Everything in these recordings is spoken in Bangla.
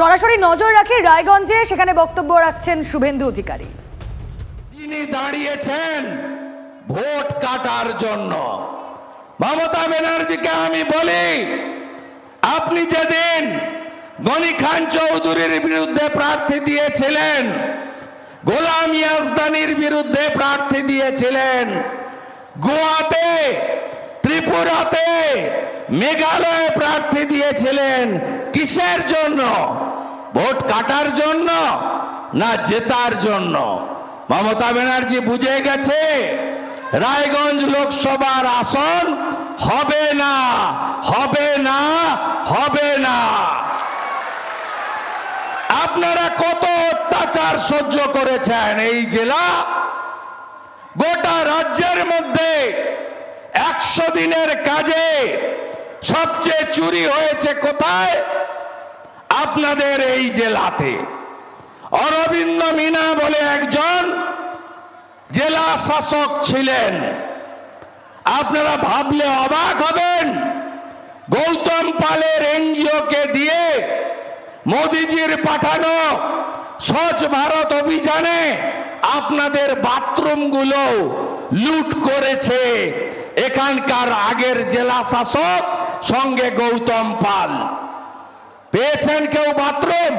সরাসরি নজর রাখি রায়গঞ্জে, সেখানে বক্তব্য রাখছেন শুভেন্দু অধিকারী। তিনি দাঁড়িয়েছেন ভোট কাটার জন্য। মমতা ব্যানার্জিকে আমি বলি, আপনি যেদিন গনি খান চৌধুরীর বিরুদ্ধে প্রার্থী দিয়েছিলেন, গোলাম ইয়াজদানির বিরুদ্ধে প্রার্থী দিয়েছিলেন, গোয়াতে, ত্রিপুরাতে মেঘালয়ে প্রার্থী দিয়েছিলেন, কিসের জন্য? ভোট কাটার জন্য না জেতার জন্য? মমতা ব্যানার্জি বুঝে গেছে, রায়গঞ্জ লোকসভার আসন হবে না হবে না হবে না। আপনারা কত অত্যাচার সহ্য করেছেন এই জেলা? গোটা রাজ্যের মধ্যে একশো দিনের কাজে সবচেয়ে চুরি হয়েছে কোথায়? আপনাদের এই জেলাতে। অরবিন্দ মিনা বলে একজন জেলা শাসক ছিলেন। আপনারা ভাবলে অবাক হবেন, গৌতম পালের এনজিওকে দিয়ে মোদিজির পাঠানো স্বচ্ছ ভারত অভিযানে আপনাদের বাথরুমগুলো লুট করেছে এখানকার আগের জেলা শাসক সঙ্গে গৌতম পাল। পেয়েছেন কেউ বাথরুম?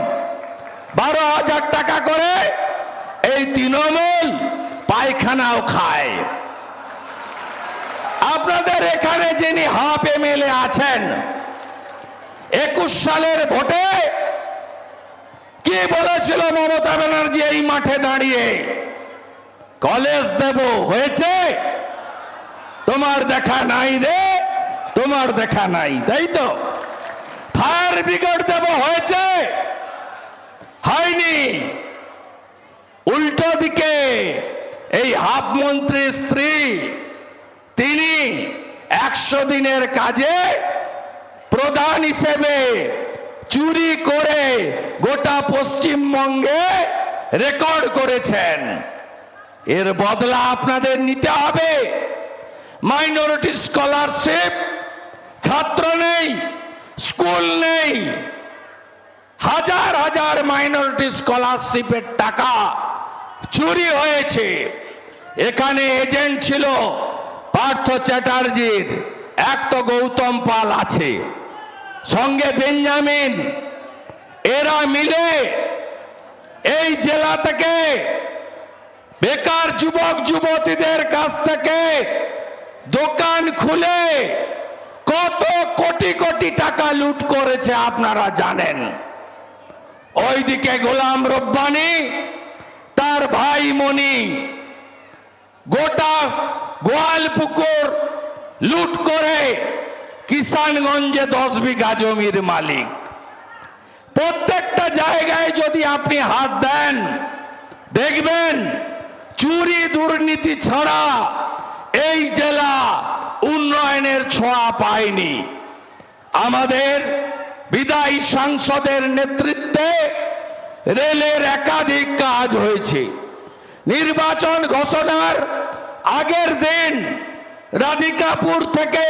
বারো হাজার টাকা করে এই তৃণমূল পায়খানাও খায়। আপনাদের এখানে যিনি হাফ এমএলএ আছেন, একুশ সালের ভোটে কি বলেছিল মমতা ব্যানার্জি এই মাঠে দাঁড়িয়ে? কলেজ দেব, হয়েছে? তোমার দেখা নাই রে, তোমার দেখা নাই, তাই তো? ফায়ার ব্রিগেড দেব হয়েছে। হয়নি। উল্টো দিকে এই হাফ মন্ত্রীর স্ত্রী, তিনি একশো দিনের কাজে প্রধান হিসেবে চুরি করে গোটা পশ্চিমবঙ্গে রেকর্ড করেছেন। এর বদলা আপনাদের নিতে হবে। মাইনরিটি স্কলারশিপ ছাত্র নেই। স্কুল নেই। হাজার হাজার মাইনরিটি স্কলারশিপের টাকা চুরি হয়েছে। এখানে এজেন্ট ছিল পার্থ চ্যাটার্জির। এক তো গৌতম পাল আছে। সঙ্গে বেঞ্জামিন। এরা মিলে এই জেলা থেকে বেকার যুবক, যুবতীদের কাছ থেকে দোকান খুলে কত কোটি কোটি টাকা লুট করেছে আপনারা জানেন? ওইদিকে গোলাম রব্বানি, তার ভাই মনি গোটা গোয়াল পুকুর লুট করে কিষানগঞ্জে দশ বিঘা জমির মালিক। প্রত্যেকটা জায়গায় যদি আপনি হাত দেন, দেখবেন চুরি দুর্নীতি ছাড়া এই জেলা উন্নয়নের ছোঁয়া পায়নি আমাদের বিদায়ী সাংসদের নেতৃত্বে রেলের একাধিক কাজ হয়েছে। নির্বাচন ঘোষণার আগের দিন রাধিকাপুর থেকে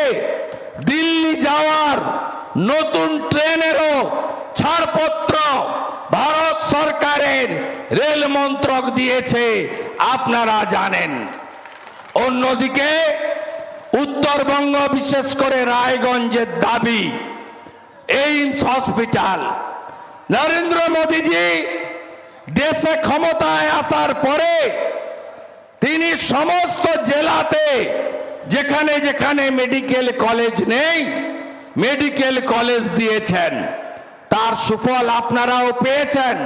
দিল্লি যাওয়ার নতুন ট্রেনেরও ছাড়পত্র ভারত সরকারের রেল মন্ত্রক দিয়েছে, আপনারা জানেন। অন্যদিকে উত্তরবঙ্গ বিশেষ করে রায়গঞ্জের দাবি, এইমস হসপিটাল। নরেন্দ্র মোদীজি দেশে ক্ষমতায় আসার পরে তিনি সমস্ত জেলাতে যেখানে যেখানে মেডিকেল কলেজ নেই, মেডিকেল কলেজ দিয়েছেন। তার সুফল আপনারাও পেয়েছেন।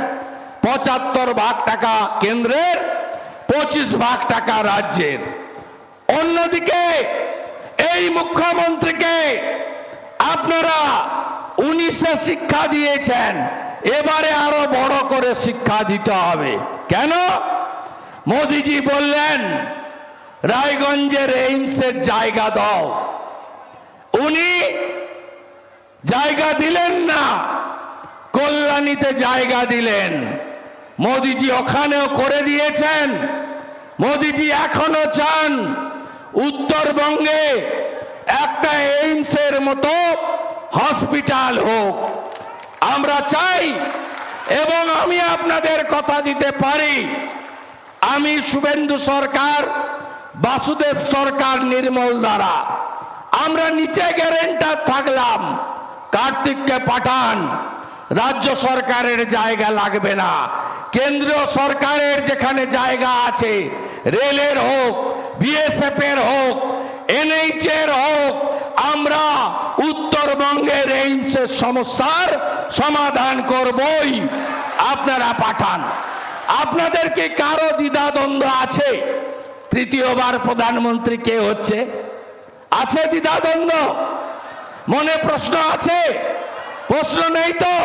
পঁচাত্তর ভাগ টাকা কেন্দ্রের, পঁচিশ ভাগ টাকা রাজ্যের। অন্যদিকে এই মুখ্যমন্ত্রীকে আপনারা উনিশে শিক্ষা দিয়েছেন, এবারে আরও বড় করে শিক্ষা দিতে হবে। কেন? মোদিজি বললেন, রায়গঞ্জের এইমসের জায়গা দাও। উনি জায়গা দিলেন না, কল্যাণীতে জায়গা দিলেন। মোদিজি ওখানেও করে দিয়েছেন। মোদিজি এখনও চান উত্তরবঙ্গে একটা এইমসের মতো হসপিটাল হোক। আমরা চাই এবং আমি আপনাদের কথা দিতে পারি। আমি শুভেন্দু সরকার, বাসুদেব সরকার নির্মল দ্বারা। আমরা নিচে গ্যারেন্টার থাকলাম, কার্তিককে পাঠান। রাজ্য সরকারের জায়গা লাগবে না। কেন্দ্রীয় সরকারের যেখানে জায়গা আছে, রেলের হোক বিএসএফ এর হোক এনএইচ এর হোক, আমরা উত্তরবঙ্গের এইমসের সমস্যার সমাধান করবই। আপনারা পাঠান। আপনাদের কি কারও দ্বিধাদ্বন্দ্ব আছে? তৃতীয়বার প্রধানমন্ত্রী কে হচ্ছে? আছে দ্বিধাদ্বন্দ্ব? মনে প্রশ্ন আছে? প্রশ্ন নেই তো?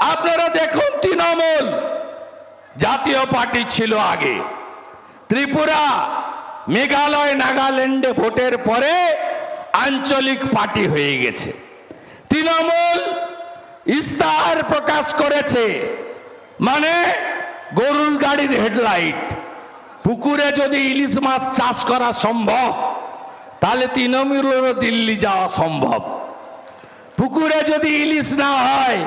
আপনারা দেখুন তৃণমূল। জাতীয় পার্টি ছিল আগে। ত্রিপুরা মেঘালয়, নাগাল্যান্ডে ভোটের পরে আঞ্চলিক পার্টি হয়ে গেছে। তৃণমূল ইস্তাহার প্রকাশ করেছে। মানে গরুর গাড়ির হেডলাইট। পুকুরে যদি ইলিশ মাছ চাষ করা সম্ভব, তাহলে তৃণমূলেরও দিল্লি যাওয়া সম্ভব। পুকুরে যদি ইলিশ না হয়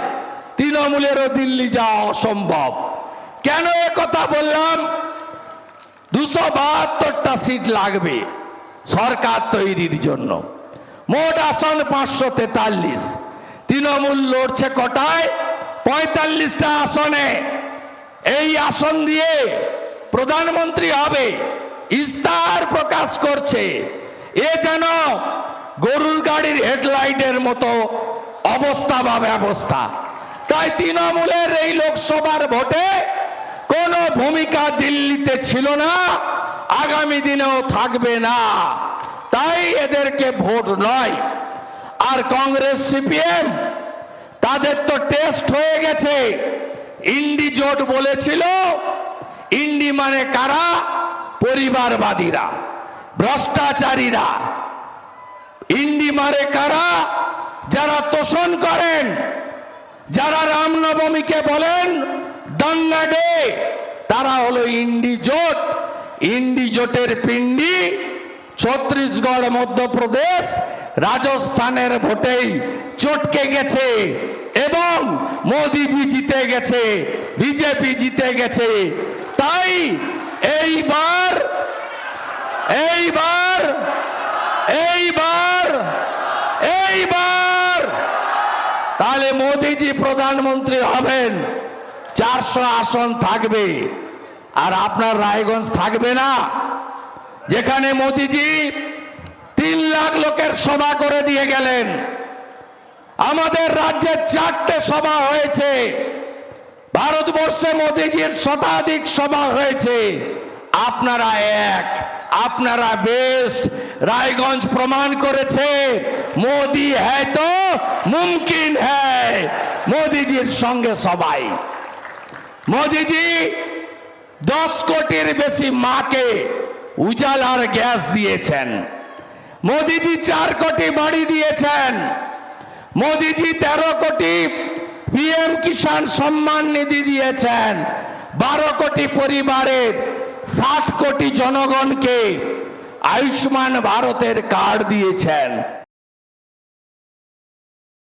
তৃণমূলেরও দিল্লি যাওয়া অসম্ভব। কেন কথা বললাম? দুশো বাহাত্তরটা সিট লাগবে সরকার তৈরির জন্য। মোট আসন পাঁচশো তেতাল্লিশ। তৃণমূল লড়ছে কটায়? পঁয়তাল্লিশটা আসনে। এই আসন দিয়ে প্রধানমন্ত্রী হবে ইস্তার প্রকাশ করছে। এ যেন গরুর গাড়ির হেডলাইটের মতো অবস্থা বা ব্যবস্থা। তাই তৃণমূলের এই লোকসভার ভোটে কোনো ভূমিকা দিল্লিতে ছিল না, আগামী দিনেও থাকবে না। তাই এদেরকে ভোট নয়। আর কংগ্রেস, সিপিএম, তাদের তো টেস্ট হয়ে গেছে। ইন্ডি জোট বলেছিল, ইন্ডি মানে কারা? পরিবারবাদীরা, ভ্রষ্টাচারীরা। ইন্ডি মারে কারা? যারা তোষণ করেন, যারা রামনবমীকে বলেন দাঙ্গা তারা হলো ইন্ডি জোট। ইন্ডি জোটের পিণ্ডি ছত্রিশগড় মধ্যপ্রদেশ রাজস্থানের ভোটেই চটকে গেছে এবং মোদিজি জিতে গেছে, বিজেপি জিতে গেছে। তাই এইবার এইবার এইবার এইবার তাহলে মোদিজি প্রধানমন্ত্রী হবেন। চারশো আসন থাকবে। আর আপনার রায়গঞ্জ থাকবে না। যেখানে মোদিজি তিন লাখ লোকের সভা করে দিয়ে গেলেন। আমাদের রাজ্যে চারটে সভা হয়েছে। ভারতবর্ষে মোদিজির শতাধিক সভা হয়েছে। আপনারা এক, আপনারা বেশ। রায়গঞ্জ প্রমাণ করেছে, মোদি হ্যায় তো মুমকিন হ্যায়। মোদিজির সঙ্গে সবাই। মোদিজি, দশ কোটির বেশি মাকে উজালার গ্যাস দিয়েছেন। মোদিজি চার কোটি বাড়ি দিয়েছেন। মোদিজি তেরো কোটি পিএম কিষাণ সম্মান নিধি দিয়েছেন। বারো কোটি পরিবারের ষাট কোটি জনগণকে আয়ুষ্মান ভারতের কার্ড দিয়েছেন।